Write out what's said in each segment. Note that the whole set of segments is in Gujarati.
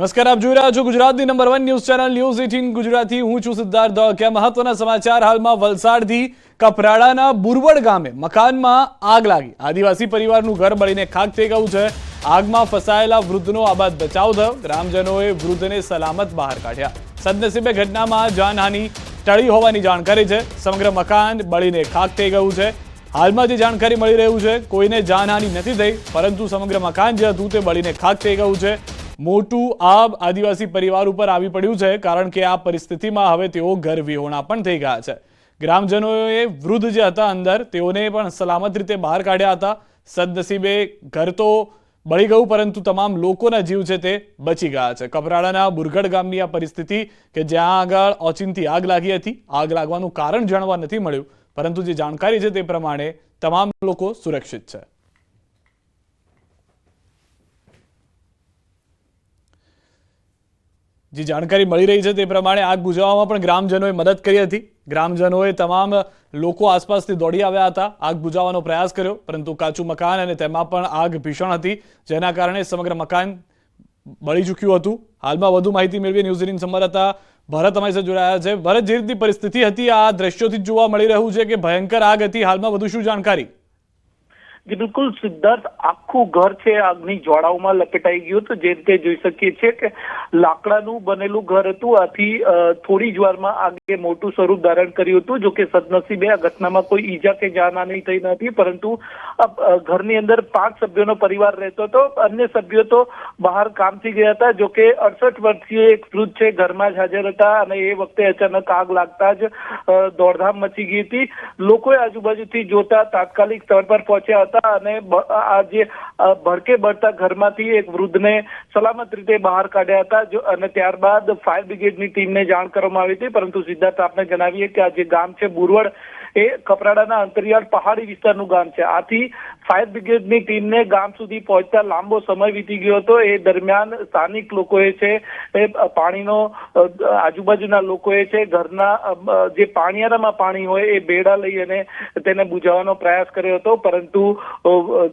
નમસ્કાર, આપ જોઈ રહ્યા છો ગુજરાતની number one news channel news eighteen Gujarati. હું છું સિદ્ધાર્થ ધોળકિયા મહત્વના સમાચાર હાલમાં વલસાડથી કપરાડાના બુરવડ ગામે મકાનમાં આગ લાગી. આદિવાસી પરિવારનું ઘર બળીને ખાક થઈ ગયું છે. આગમાં ફસાયેલા વૃદ્ધનો આબાદ બચાવ થયો. ગ્રામજનોએ વૃદ્ધને સલામત બહાર કાઢ્યા. સદનસીબે ઘટનામાં જાનહાનિ ટળી હોવાની જાણકારી છે. સમગ્ર મકાન બળીને ખાક થઈ ગયું છે. હાલમાં જે જાણકારી મળી રહ્યું છે, કોઈને જાનહાનિ નથી થઈ, પરંતુ સમગ્ર મકાન જે હતું તે બળીને ખાક થઈ ગયું છે. મોટું આબ આદિવાસી પરિવાર ઉપર આવી પડ્યું છે, કારણ કે આ પરિસ્થિતિમાં હવે તેઓ ઘર વિહોણા પણ થઈ ગયા છે. ગ્રામજનોએ વૃદ્ધ જે હતા અંદર, તેઓને પણ સલામત રીતે બહાર કાઢ્યા હતા. સદનસીબે ઘર તો બળી ગયું, પરંતુ તમામ લોકોના જીવ છે તે બચી ગયા છે. કપરાડાના બુરગઢ ગામની આ પરિસ્થિતિ કે જ્યાં આગળ ઓચિંતી આગ લાગી હતી, આગ લાગવાનું કારણ જાણવા નથી મળ્યું. પરંતુ જે જાણકારી છે તે પ્રમાણે તમામ લોકો સુરક્ષિત છે. જે જાણકારી મળી રહી છે તે પ્રમાણે આગ બુઝાવવામાં પણ ગ્રામજનોએ મદદ કરી હતી. ગ્રામજનોએ તમામ લોકો આસપાસથી દોડી આવ્યા હતા. આગ બુઝાવવાનો પ્રયાસ કર્યો, પરંતુ કાચું મકાન અને તેમાં પણ આગ ભીષણ હતી, જેના કારણે સમગ્ર મકાન બળી ચૂક્યું હતું. હાલમાં વધુ માહિતી મેળવી ન્યૂઝ એટીન સંવાદદાતા ભરત અમારી સાથે જોડાયા છે. ભરત, જે રીતની પરિસ્થિતિ હતી, આ દ્રશ્યોથી જોવા મળી રહ્યું છે કે ભયંકર આગ હતી. હાલમાં વધુ શું જાણકારી? જે બિલકુલ સિદ્ધાર્થ આખું ઘર છે, આગની જ્વાળાઓમાં લપેટાઈ ગયું હતું. જે રીતે જોઈ શકીએ છીએ કે લાકડાનું બનેલું ઘર હતું. આથી થોડી જ વારમાં આગે મોટું સ્વરૂપ ધારણ કર્યું હતું જો કે સદનસીબે આ ઘટનામાં કોઈ ઈજા કે જાનહાની થઈ નથી પરંતુ ઘરની અંદર પાંચ સભ્યોનો પરિવાર રહેતો હતો. અન્ય સભ્યો તો બહાર કામથી ગયા હતા જો કે અડસઠ વર્ષીય એક વૃદ્ધ છે, ઘરમાં જ હાજર હતા અને એ વખતે અચાનક આગ લાગતા જ દોડધામ મચી ગઈ હતી. લોકોએ આજુબાજુથી જોતા તાત્કાલિક સ્થળ પર પહોંચ્યા હતા. અને બ- આ જે ભડકે બળતા ઘરમાંથી એક વૃદ્ધને સલામત રીતે બહાર કાઢ્યા હતા અને ત્યારબાદ ફાયર બ્રિગેડની ટીમને જાણ કરવામાં આવી હતી, પરંતુ સિદ્ધાર્થ આપને જણાવીએ કે આ જે ગામ છે બુરવડ એ કપરાડાના અંતરિયાળ પહાડી વિસ્તારનું ગામ છે. આથી ફાયર બ્રિગેડની ટીમને ગામ સુધી પહોંચતા લાંબો સમય વીતી ગયો હતો. એ દરમિયાન સ્થાનિક લોકોએ છે, એ પાણીનો આજુબાજુના લોકોએ છે, ઘરના જે પાણીયારામાં પાણી હોય એ બેડા લઈ અને તેને બુજાવવાનો પ્રયાસ કર્યો હતો. પરંતુ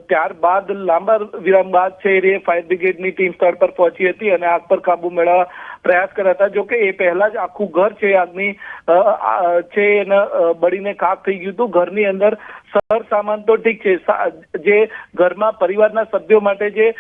ત્યારબાદ લાંબા વિરામ બાદ છે એ ફાયર બ્રિગેડની ટીમ સ્થળ પર પહોંચી હતી અને આગ પર કાબુ મેળવવા પ્રયાસ કર્યા હતા. જોકે એ પહેલા જ આખું ઘર છે, આગની છે એને બળીને ખાક થઈ ગયું હતું. ઘરની અંદર સર, સામાન તો ઠીક છે. જે ઘરમાં પરિવારના સભ્યો માટે જે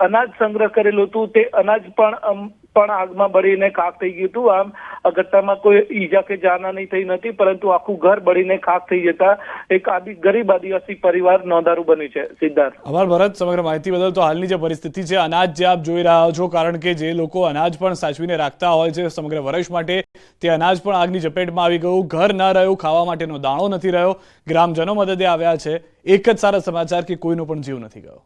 અનાજ સંગ્રહ કરેલું હતું, તે અનાજ પણ પણ આગમાં બળીને ખાક થઈ ગયું હતું. આમ ઘટનામાં કોઈ ઈજા કે જાનહાની થઈ નથી પરંતુ આખું ઘર બળીને ખાક થઈ જતા એક ગરીબ આદિવાસી પરિવાર નોંધારું બન્યું છે, સિદ્ધાર્થ. આભાર ભરત, સમગ્ર માહિતી બદલ તો હાલની જે પરિસ્થિતિ છે, અનાજ જે આપ જોઈ રહ્યા છો, કારણ કે જે લોકો અનાજ પણ સાચવીને રાખતા હોય છે, સમગ્ર વર્ષ માટે, તે અનાજ પણ આગની ચપેટમાં આવી ગયું. ઘર ન રહ્યું, ખાવા માટેનો દાણો નથી રહ્યો. ગ્રામજનો મદદે આવ્યા છે. એક જ સારા સમાચાર કે કોઈનો પણ જીવ નથી ગયો.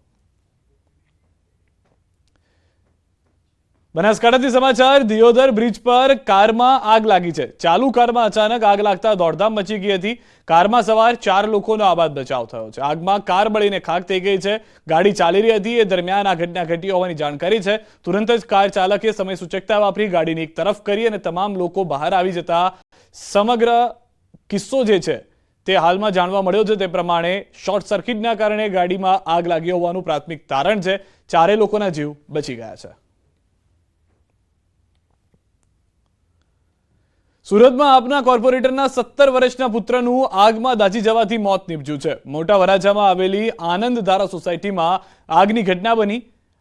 બનાસકાંઠાથી સમાચાર, દિયોદર બ્રિજ પર કારમાં આગ લાગી છે. ચાલુ કારમાં અચાનક આગ લાગતા દોડધામ મચી ગઈ હતી. કારમાં સવાર ચાર લોકોનો આબાદ બચાવ થયો છે. આગમાં કાર બળીને ખાક થઈ ગઈ છે. ગાડી ચાલી રહી હતી. એ દરમિયાન આ ઘટના ઘટી હોવાની જાણકારી છે. તુરંત જ કાર ચાલકે સમય સૂચકતા વાપરી ગાડીની એક તરફ કરી અને તમામ લોકો બહાર આવી જતા સમગ્ર કિસ્સો જે છે તે હાલમાં જાણવા મળ્યો છે તે પ્રમાણે શોર્ટ સર્કિટના કારણે ગાડીમાં આગ લાગી હોવાનું પ્રાથમિક તારણ છે. ચારે લોકોના જીવ બચી ગયા છે. સુરતમાં આપના કોર્પોરેટરના સત્તર વર્ષના પુત્રનું આગમાં દાઝી જવાથી મોત નીપજ્યું છે. મોટા વરાછામાં આવેલી આનંદ ધારા સોસાયટીમાં આગની ઘટના બની.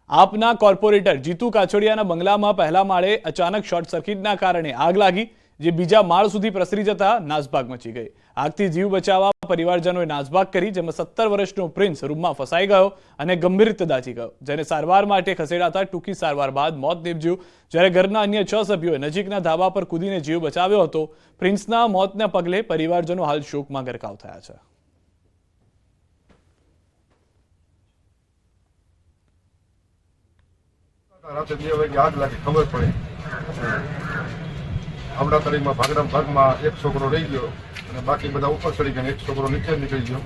આપના કોર્પોરેટર જીતુ કાછોડિયાના બંગલામાં પહેલા માળે અચાનક શોર્ટ સર્કિટના કારણે આગ લાગી. જે બીજા માળ સુધી પ્રસરી જતા નાસભાગ મચી ગઈ. આગથી જીવ બચાવવા પરિવારજનોએ નાસભાગ કરી, જેમાં સત્તર વર્ષનો પ્રિન્સ રૂમમાં ફસાઈ ગયો અને ગંભીર રીતે દાઝી ગયો. જેને સારવાર માટે ખસેડાતા ટૂંકી સારવાર બાદ મોત નીપજ્યું. જ્યારે ઘરના અન્ય છ સભ્યોએ નજીકના ધાબા પર કૂદીને જીવ બચાવ્યો હતો, પ્રિન્સના મોતના પગલે પરિવારજનો હાલ શોકમાં ગરકાવ થયા છે. રાતે બે આગ લાગે, ખબર પડી. હમણાં તરીમાં ભાગડા ભાગમાં એક છોકરો રહી ગયો અને બાકી બધા ઉપર ચડી ગયા એક છોકરો નીચે નીકળી ગયો.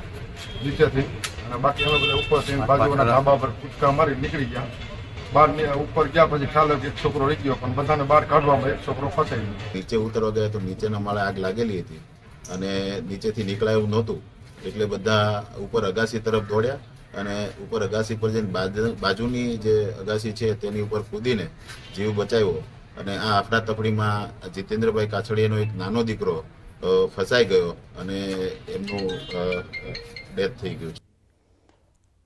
નીચેથી અને બાકી અમે બધા ઉપર થઈને બાજુના ધાબા પર કૂદકા મારી નીકળી ગયા. બહાર ઉપર ગયા પછી ખ્યાલ કે એક છોકરો રહી ગયો પણ બધાને બહાર કાઢવામાં એક છોકરો ફસાઈ ગયો. નીચે ઉતરવા ગયા તો નીચેના માળે આગ લાગેલી હતી અને નીચેથી નીકળાય નહોતું. એટલે બધા ઉપર અગાસી તરફ દોડ્યા અને ઉપર અગાસી પર જઈને બાજુ- બાજુની જે અગાસી છે તેની ઉપર કૂદીને જીવ બચાવ્યો. અને આ અફડાતફડીમાં જીતેન્દ્રભાઈ કાછડિયાનો એક નાનો દીકરો ફસાઈ ગયો અને એમનું ડેથ થઈ ગયું છે.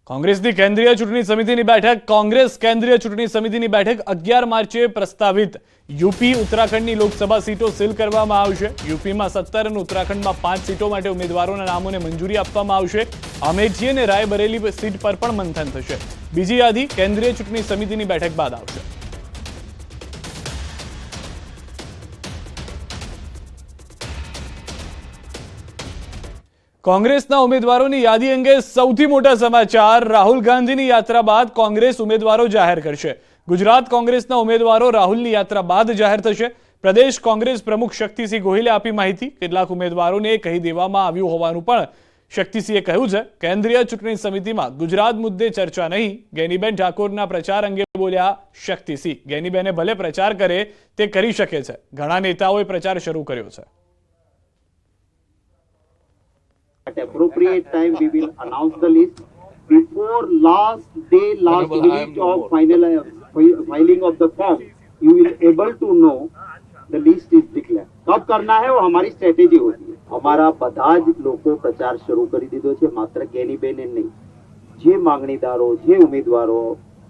કોંગ્રેસની કેન્દ્રીય ચૂંટણી સમિતિની બેઠક, કોંગ્રેસ કેન્દ્રીય ચૂંટણી સમિતિની બેઠક અગિયાર માર્ચે પ્રસ્તાવિત. યુપી, ઉત્તરાખંડની લોકસભા સીટો સીલ કરવામાં આવશે. યુપીમાં સત્તર અને ઉત્તરાખંડમાં પાંચ સીટો માટે ઉમેદવારોના નામોને મંજૂરી આપવામાં આવશે. અમેઠી અને રાયબરેલી સીટ પર પણ મંથન થશે. બીજી યાદી કેન્દ્રીય ચૂંટણી સમિતિની બેઠક બાદ આવશે. કોંગ્રેસના ઉમેદવારોની યાદી અંગે સૌથી મોટા સમાચાર. રાહુલ ગાંધીની યાત્રા બાદ કોંગ્રેસ ઉમેદવારો જાહેર કરશે. ગુજરાત કોંગ્રેસના ઉમેદવારો રાહુલની યાત્રા બાદ જાહેર થશે. પ્રદેશ કોંગ્રેસ પ્રમુખ શક્તિસિંહ ગોહિલે આપી માહિતી. કેટલાક ઉમેદવારોને કહી દેવામાં આવ્યું હોવાનું પણ શક્તિસિંહે કહ્યું છે. કેન્દ્રીય ચૂંટણી સમિતિમાં ગુજરાત મુદ્દે ચર્ચા નહીં. ગેનીબેન ઠાકોરના પ્રચાર અંગે બોલ્યા શક્તિસિંહ. ગેનીબેને ભલે પ્રચાર કરે, તે કરી શકે છે. ઘણા નેતાઓએ પ્રચાર શરૂ કર્યો છે. At appropriate time, we will announce the list. Before last day, last minute of final uh, fi- filing of the form, you will able to know the list is declared. કબ કરના હે वो हमारी स्ट्रेटेजी होती है हमारा બધા જ લોકો પ્રચાર શરૂ કરી દીધો છે માત્ર ગેનીબેને નહીં જે માંગણીદારો જે ઉમેદવારો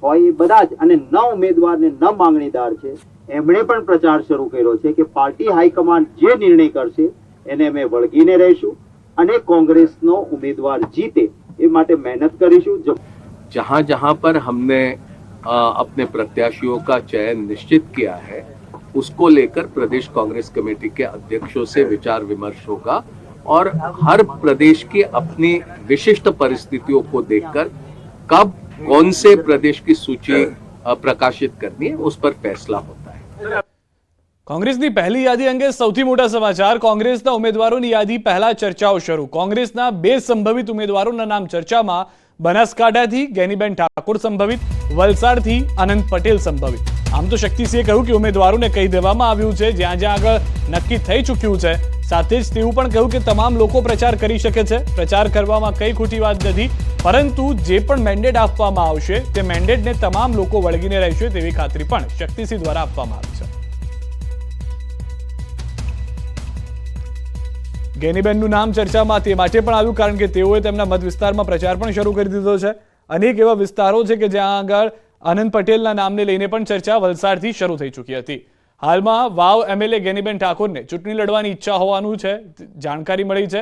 હોય એ બધા જ અને ન ઉમેદવાર ને ન માંગણીદાર છે એમણે પણ પ્રચાર શરૂ કર્યો છે કે પાર્ટી હાઈકમાન્ડ જે નિર્ણય કરશે એને અમે વળગીને રહીશું અને કોંગ્રેસનો ઉમેદવાર જીતે એ માટે મહેનત કરીશું જો जहां जहां पर हमने अ, अपने प्रत्याशियों का चयन निश्चित किया है उसको लेकर प्रदेश कांग्रेस कमेटी के अध्यक्षों से विचार विमर्श होगा और हर प्रदेश की अपनी विशिष्ट परिस्थितियों को देखकर कब कौन से प्रदेश की सूची अ, प्रकाशित करनी है उस पर फैसला होता है કોંગ્રેસની પહેલી યાદી અંગે સૌથી મોટા સમાચાર, કોંગ્રેસના ઉમેદવારોની યાદી પહેલા ચર્ચાઓ શરૂ. કોંગ્રેસના બે સંભવિત ઉમેદવારોના નામ ચર્ચામાં બનાસકાંઠાથી ગેનીબેન ઠાકોર સંભવિત, વલસાડથી અનંત પટેલ સંભવિત. આમ તો શક્તિસિંહે કહ્યું કે ઉમેદવારોને કહી દેવામાં આવ્યું છે, જ્યાં જ્યાં આગળ નક્કી થઈ ચૂક્યું છે. સાથે જ તેવું પણ કહ્યું કે તમામ લોકો પ્રચાર કરી શકે છે. પ્રચાર કરવામાં કઈ ખોટી વાત નથી, પરંતુ જે પણ મેન્ડેટ આપવામાં આવશે, તે મેન્ડેટને તમામ લોકો વળગીને રહેશે તેવી ખાતરી પણ શક્તિસિંહ દ્વારા આપવામાં આવી છે. ગેનીબેનનું નામ ચર્ચામાં તે માટે પણ આવ્યું, કારણ કે તેઓએ તેમના મત વિસ્તારમાં પ્રચાર પણ શરૂ કરી દીધો છે. અનેક એવા વિસ્તારો છે કે જ્યાં આગળ આનંદ પટેલના નામને લઈને પણ ચર્ચા વલસાડથી શરૂ થઈ ચૂકી હતી. હાલમાં વાવ એમએલએ ગેનીબેન ઠાકોરને ચૂંટણી લડવાની ઈચ્છા હોવાનું છે, જાણકારી મળી છે.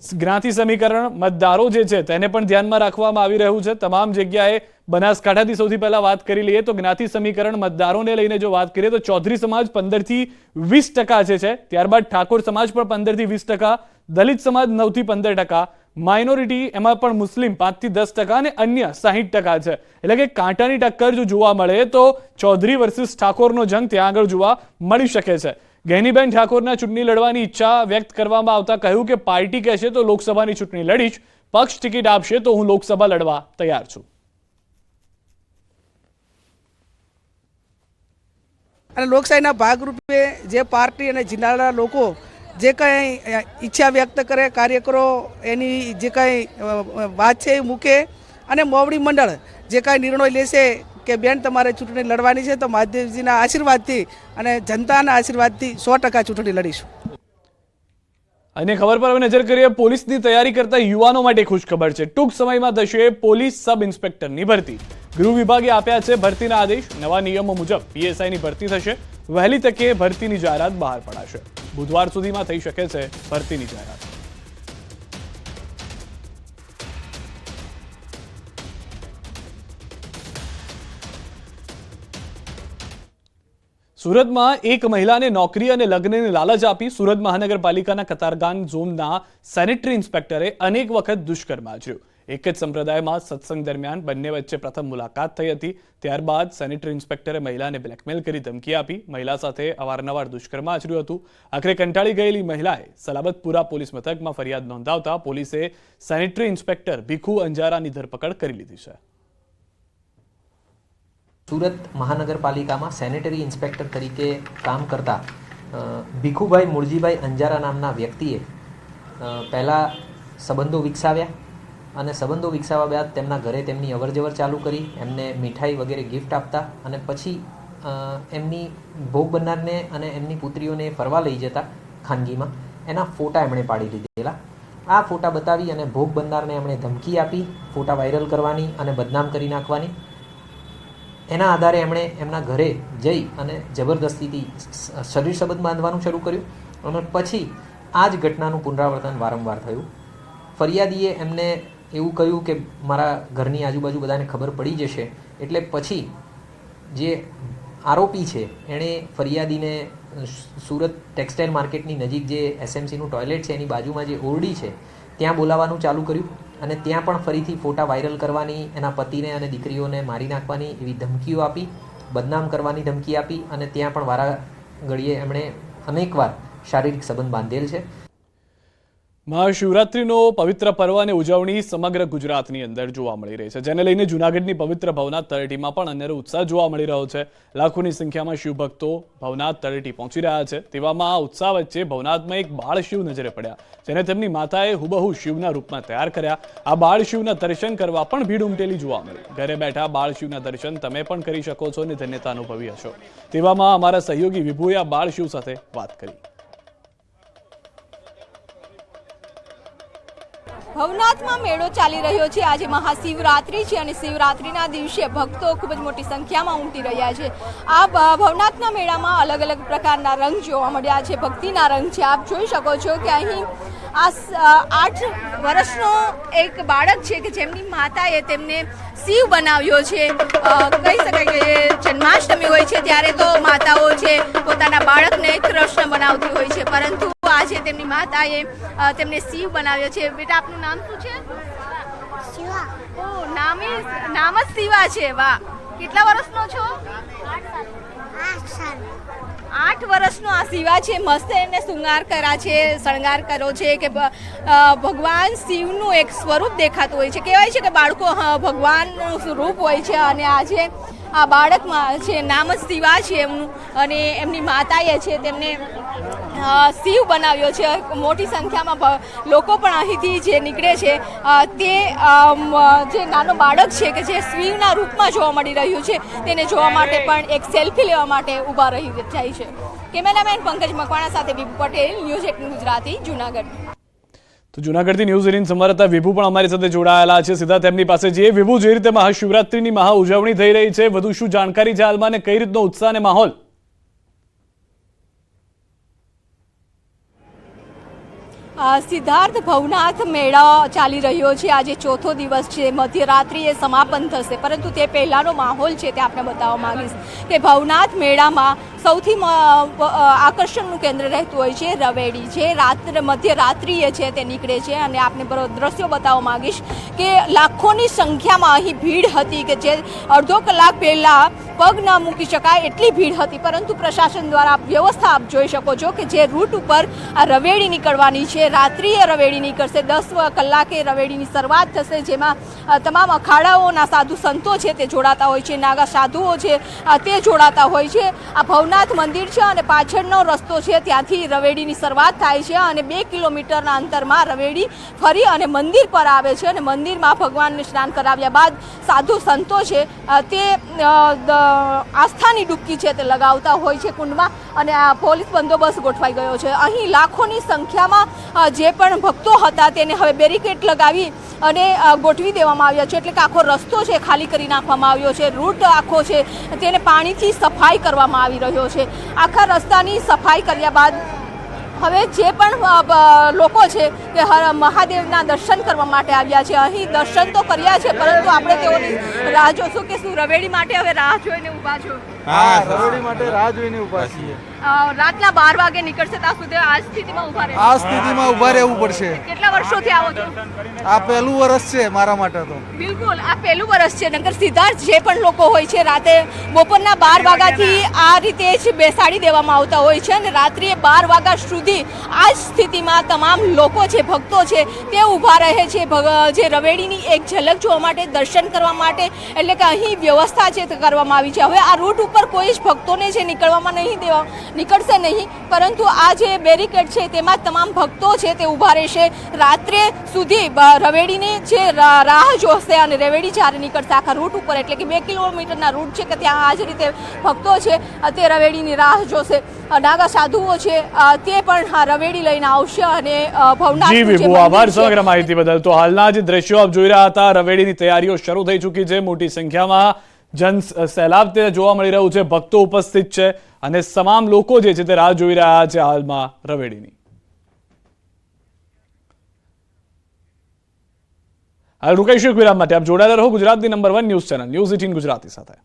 જ્ઞાતિ સમીકરણ મતદારો જે છે, તેને પણ ધ્યાનમાં રાખવામાં આવી રહ્યું છે. તમામ જગ્યાએ બનાસકાંઠાથી સૌથી પહેલા વાત કરી લઈએ તો જ્ઞાતિ સમીકરણ મતદારોને લઈને જો વાત કરીએ તો ચૌધરી સમાજ પંદરથી વીસ ટકા જે છે, ત્યારબાદ ઠાકોર સમાજ પણ પંદરથી વીસ ટકા, દલિત સમાજ નવથી પંદર ટકા, માઇનોરિટી એમાં પણ મુસ્લિમ પાંચથી દસ ટકા અને અન્ય સાહીઠ ટકા છે. એટલે કે કાંટાની ટક્કર જો જોવા મળે તો ચૌધરી વર્સિસ ઠાકોરનો જંગ ત્યાં આગળ જોવા મળી શકે છે. ગેનીબેન ઠાકોરના ચૂંટણી લડવાની ઈચ્છા વ્યક્ત કરવામાં આવતા કહ્યું કે પાર્ટી કહેશે તો લોકસભાની ચૂંટણી લડીશ, પક્ષ ટિકિટ આપશે તો હું લોકસભા લડવા તૈયાર છું. અને લોકશાહીના ભાગરૂપે જે પાર્ટી અને જિલ્લાના લોકો જે કંઈ ઈચ્છા વ્યક્ત કરે કાર્યકરો એની જે કંઈ વાત છે એ મૂકે અને મોવડી મંડળ જે કાંઈ નિર્ણય લેશે કે બેન, તમારે ચૂંટણી લડવાની છે તો મહાદેવજીના આશીર્વાદથી અને જનતાના આશીર્વાદથી સો ટકા ચૂંટણી લડીશું. અને ખબર પર નજર કરીએ, પોલીસની તૈયારી કરતા યુવાનો માટે ખુશખબર છે. ટૂંક સમયમાં થશે પોલીસ સબ ઇન્સ્પેક્ટરની ભરતી. ગૃહ વિભાગે આપ્યા છે ભરતીના આદેશ. નવા નિયમો મુજબ પીએસઆઈની ભરતી થશે. વહેલી તકે ભરતીની જાહેરાત બહાર પડાશે. બુધવાર સુધીમાં થઈ શકે છે ભરતીની જાહેરાત. સુરતમાં એક મહિલાને નોકરી અને લગ્નની લાલચ આપી સુરત મહાનગરપાલિકાના કતારગાન ઝોનના સેનેટરી ઇન્સ્પેક્ટરે અનેક વખત દુષ્કર્મ આચર્યું. એક જ સંપ્રદાયમાં સત્સંગ દરમિયાન બંને વચ્ચે પ્રથમ મુલાકાત થઈ હતી. ત્યારબાદ સેનેટરી ઇન્સ્પેક્ટરે મહિલાને બ્લેકમેલ કરી ધમકી આપી. મહિલા સાથે અવારનવાર દુષ્કર્મ આચર્યું હતું. આખરે કંટાળી ગયેલી મહિલાએ સલાબતપુરા પોલીસ મથકમાં ફરિયાદ નોંધાવતા પોલીસે સેનેટરી ઇન્સ્પેક્ટર ભીખુ અંજારાની ધરપકડ કરી લીધી છે. સુરત મહાનગરપાલિકામાં સેનેટરી ઇન્સ્પેક્ટર તરીકે કામ કરતા ભીખુભાઈ મૂળજીભાઈ અંજારા નામના વ્યક્તિએ પહેલાં સંબંધો વિકસાવ્યા અને સંબંધો વિકસાવ્યા બાદ તેમના ઘરે તેમની અવરજવર ચાલુ કરી, એમને મીઠાઈ વગેરે ગિફ્ટ આપતા અને પછી એમની ભોગ બનનારને અને એમની પુત્રીઓને ફરવા લઈ જતા ખાનગીમાં. એના ફોટા એમણે પાડી લીધેલા આ ફોટા બતાવી અને ભોગ બનનારને એમણે ધમકી આપી, ફોટા વાયરલ કરવાની અને બદનામ કરી નાખવાની. એના આધારે એમણે એમના ઘરે જઈ અને જબરદસ્તીથી શરીર સંબંધ બાંધવાનું શરૂ કર્યું અને પછી આ જ ઘટનાનું પુનરાવર્તન વારંવાર થયું. ફરિયાદીએ એમને એવું કહ્યું કે મારા ઘરની આજુબાજુ બધાને ખબર પડી જશે એટલે પછી જે આરોપી છે, એણે ફરિયાદીને સુરત ટેક્સટાઇલ માર્કેટની નજીક જે એસએમસીનું ટોયલેટ છે, એની બાજુમાં જે ઓરડી છે, ત્યાં બોલાવવાનું ચાલુ કર્યું. અને ત્યાં પણ ફરીથી ફોટા વાયરલ કરવાની, એના પતિને અને દીકરીઓને મારી નાખવાની એવી ધમકીઓ આપી, બદનામ કરવાની ધમકી આપી અને ત્યાં પણ વારા ઘડીએ એમણે અનેકવાર શારીરિક સંબંધ બાંધેલ છે. મહાશિવરાત્રિનો પવિત્ર પર્વ અને ઉજવણી સમગ્ર ગુજરાતની અંદર જોવા મળી રહી છે. જેને લઈને જૂનાગઢની પવિત્ર ભવનાથ તળેટીમાં પણ અનેરો ઉત્સાહ જોવા મળી રહ્યો છે. લાખોની સંખ્યામાં શિવભક્તો ભવનાથ તળેટી પહોંચી રહ્યા છે. તેવામાં આ ઉત્સાહ વચ્ચે ભવનાથમાં એક બાળ શિવ નજરે પડ્યા, જેને તેમની માતાએ હુબહુ શિવના રૂપમાં તૈયાર કર્યા. આ બાળ શિવના દર્શન કરવા પણ ભીડ ઉમટેલી જોવા મળી. ઘરે બેઠા બાળ શિવના દર્શન તમે પણ કરી શકો છો અને ધન્યતા અનુભવી હશો. તેવામાં અમારા સહયોગી વિભુએ આ બાળ શિવ સાથે વાત કરી. ભવનાથમાં મેળો ચાલી રહ્યો છે. આજે મહાશિવરાત્રિ છે અને શિવરાત્રિના દિવસે ભક્તો ખૂબ જ મોટી સંખ્યામાં ઉમટી રહ્યા છે. આ ભવનાથના મેળામાં અલગ અલગ પ્રકારના રંગ જોવા મળ્યા છે. ભક્તિના રંગ છે. આપ જોઈ શકો છો કે અહીં આ આઠ વર્ષનો એક બાળક છે કે જેમની માતાએ તેમને શિવ બનાવ્યો છે. કહી શકાય કે જન્માષ્ટમી હોય છે, ત્યારે તો માતાઓ છે, પોતાના બાળકને કૃષ્ણ બનાવતી હોય છે. પરંતુ આજે તેમની માતાએ તેમને શિવ બનાવ્યો છે. બેટા આપનું નામ શું છે? શિવા. ઓ નામ નામ જ શિવા છે. વાહ. કેટલા વર્ષનો છો? આઠ વર્ષનો આ શિવા છે. મસ્ત એને શૃંગાર કર્યા છે શણગાર કરો છે કે ભગવાન શિવનું એક સ્વરૂપ દેખાતું હોય છે. કહેવાય છે કે બાળકો ભગવાનનું સ્વરૂપ હોય છે અને આજે આ બાળકમાં છે નામ જ શિવા છે એમનું અને એમની માતાએ છે તેમને શિવ બનાવ્યો છે. મોટી સંખ્યામાં લોકો પણ અહીંથી જે નીકળે છે તે જે નાનો બાળક છે કે જે શિવના રૂપમાં જોવા મળી રહ્યું છે તેને જોવા માટે પણ એક સેલ્ફી લેવા માટે ઊભા રહી જાય છે. કેમેરામેન પંકજ મકવાણા સાથે વિભુ પટેલ ન્યૂઝ એક ગુજરાતી જુનાગઢ. તો જુનાગઢથી ન્યૂઝ એટીન સંવાદદાતા વિભુ પણ અમારી સાથે જોડાયેલા છે. સીધા તેમની પાસે જે વિભુ જે રીતે મહાશિવરાત્રિની મહા ઉજવણી થઈ રહી છે વધુ શું જાણકારી છે હાલમાં અને કઈ રીતનો ઉત્સાહ અને માહોલ? સિદ્ધાર્થ ભવનાથ મેળા ચાલી રહ્યો છે. આજે ચોથો દિવસ છે. મધ્યરાત્રિએ સમાપન થશે. પરંતુ તે પહેલાંનો માહોલ છે તે આપણે બતાવવા માંગીશ. કે ભવનાથ મેળામાં સૌથી આકર્ષણનું કેન્દ્ર રહેતું હોય છે રવેડી. જે રાત્રે, મધ્યરાત્રિએ છે તે નીકળે છે. અને બરો- દ્રશ્યો બતાવવા માંગીશ કે લાખોની સંખ્યામાં અહીં ભીડ હતી કે જે અડધો કલાક પહેલાં પગ ન મૂકી શકાય એટલી ભીડ હતી. પરંતુ પ્રશાસન દ્વારા વ્યવસ્થા આપ જોઈ શકો છો કે જે રૂટ ઉપર આ રવેડી નીકળવાની છે રાત્રિએ રવેડી નીકળશે, દસ કલાકે રવેડીની શરૂઆત થશે, જેમાં તમામ અખાડાઓના સાધુ સંતો છે તે જોડાતા હોય છે, નાગા સાધુઓ છે તે જોડાતા હોય છે. આ ભવનાથ મંદિર છે અને પાછળનો રસ્તો છે, ત્યાંથી રવેડીની શરૂઆત થાય છે અને બે કિલોમીટરના અંતરમાં રવેડી ફરી અને મંદિર પર આવે છે અને મંદિરમાં ભગવાનને સ્નાન કરાવ્યા બાદ સાધુ સંતો છે તે આસ્થાની ડૂબકી છે તે લગાવતા હોય છે કુંડમાં અને આ પોલીસ બંદોબસ્ત ગોઠવાઈ ગયો છે. અહીં લાખોની સંખ્યામાં જે પણ ભક્તો હતા તેને હવે બેરિકેડ લગાવી અને ગોઠવી દેવામાં આવ્યા છે. એટલે કે આખો રસ્તો છે ખાલી કરી નાખવામાં આવ્યો છે. રૂટ આખો છે. તેને પાણીથી સફાઈ કરવામાં આવી રહ્યો છે. આખા રસ્તાની સફાઈ કર્યા બાદ હવે જે પણ લોકો છે તે મહાદેવના દર્શન કરવા માટે આવ્યા છે. અહીં દર્શન તો કર્યા છે, પરંતુ આપણે તેઓની રાહ જોશું કે શું રવેડી માટે હવે રાહ જોઈને ઊભા છો. હા રવેડી માટે રાહ જોઈને ઊભા છીએ. રાતના બાર વાગે નીકળશે ત્યાં સુધી આ સ્થિતિમાં ઊભા આ સ્થિતિમાં ઊભા રહેવું પડશે. કેટલા વર્ષોથી આવો છો? આ પહેલું વર્ષ છે મારા માટે તો. બિલકુલ આ પહેલું વર્ષ છે. નગર સિદ્ધાર્થ જે પણ લોકો હોય છે રાતે બપોરના બાર વાગ્યાથી આ રીતે જ બેસાડી દેવામાં આવતા હોય છે અને રાત્રે બાર વાગ્યા સુધી આ સ્થિતિમાં તમામ લોકો છે ભક્તો છે તે ઊભા રહે છે. જે રવેડીની એક ઝલક જોવા માટે દર્શન કરવા માટે એટલે કે અહીં વ્યવસ્થા છે કરવામાં આવી છે. હવે આ રૂટ ઉપર કોઈ જ ભક્તોને છે નીકળવામાં નહીં દેવા નીકળશે નહીં પરંતુ આ જે બેરિકેડ છે તેમાં તમામ ભક્તો છે તે ઊભા રહેશે. રાત્રે સુધી રવેડીની જે રાહ જોશે અને રવેડી જ્યારે નીકળશે આખા રૂટ ઉપર એટલે કે બે કિલોમીટરના રૂટ છે કે ત્યાં આ જ રીતે ભક્તો છે તે રવેડીની રાહ જોશે. નાગા સાધુઓ છે તે પણ રવેડી લઈને આવશે અને જી જે વિભુ આભાર સમગ્ર માહિતી બદલ. તો હાલના જે દ્રશ્યો આપ જોઈ રહ્યા હતા રવેડીની તૈયારીઓ શરૂ થઈ ચૂકી છે મોટી સંખ્યામાં. જન સહેલાબ તે જોવા મળી રહ્યું છે, ભક્તો ઉપસ્થિત છે અને તમામ લોકો જે છે તે રાહ જોઈ રહ્યા છે હાલમાં રવેડીની. હાલ રોકાઈશું એક વિરામ માટે આપ જોડાયેલા રહો ગુજરાતની number one news channel news eighteen Gujarati સાથે.